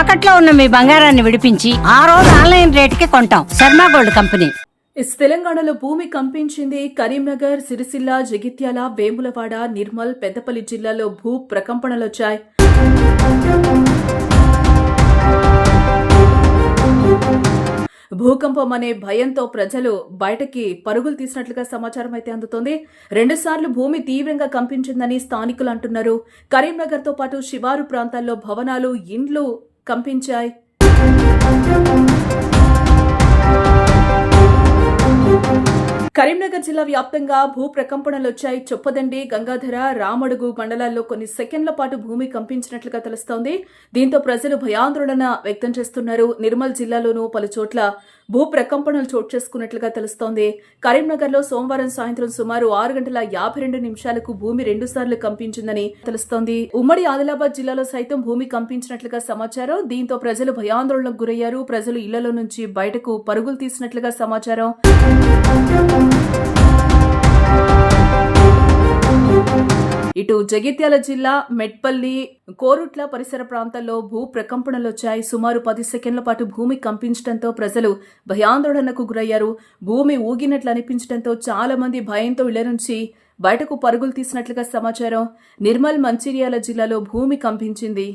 తాకట్లో ఉన్న మీ బంగారాన్ని విడిపించి ఆ రోజు ఆన్లైన్ రేటుకి కొంటాం. Sharma gold company. తెలంగాణలో భూమి కంపించింది కరీంనగర్ సిరిసిల్ల జగిత్యాల వేములవాడ నిర్మల్ పెద్దపల్లి జిల్లాలో భూ ప్రకంపనలొచ్చాయి భూకంపం అనే భయంతో ప్రజలు బయటకి పరుగులు తీసినట్లుగా సమాచారం అయితే అందుతోంది. రెండుసార్లు భూమి తీవ్రంగా కంపించిందని స్థానికులు అంటున్నారు. కరీంనగర్తో పాటు శివారు ప్రాంతాల్లో భవనాలు ఇండ్లు కంపించాయి. కరీంనగర్ జిల్లా వ్యాప్తంగా భూ ప్రకంపనలు వచ్చాయి. చొప్పదండి గంగాధర రామడుగు మండలాల్లో కొన్ని సెకండ్ల పాటు భూమి కంపించినట్లుగా తెలుస్తోంది. దీంతో ప్రజలు భయాందోళన వ్యక్తం చేస్తున్నారు. నిర్మల్ జిల్లాలోనూ పలు చోట్ల భూ ప్రకంపనలు చోటు చేసుకున్నట్లుగా తెలుస్తోంది. కరీంనగర్లో సోమవారం సాయంత్రం సుమారు ఆరు గంటల యాభై రెండు నిమిషాలకు భూమి రెండు సార్లు కంపించిందని తెలుస్తోంది. ఉమ్మడి ఆదిలాబాద్ జిల్లాలో సైతం భూమి కంపించినట్లుగా సమాచారం. దీంతో ప్రజలు భయాందోళనకు గురయ్యారు. ప్రజలు ఇళ్ళలో నుంచి బయటకు పరుగులు తీసినట్లుగా సమాచారం. ఇటు జగిత్యాల జిల్లా మెట్పల్లి కోరుట్ల పరిసర ప్రాంతాల్లో భూ ప్రకంపనలు వచ్చాయి సుమారు పది సెకండ్ల పాటు భూమి కంపించడంతో ప్రజలు భయాందోళనకు గురయ్యారు. భూమి ఊగినట్లు అనిపించడంతో చాలా మంది భయంతో ఇళ్ళ నుంచి బయటకు పరుగులు తీసినట్లుగా సమాచారం. నిర్మల్ మంచిర్యాల జిల్లాలో భూమి కంపించింది.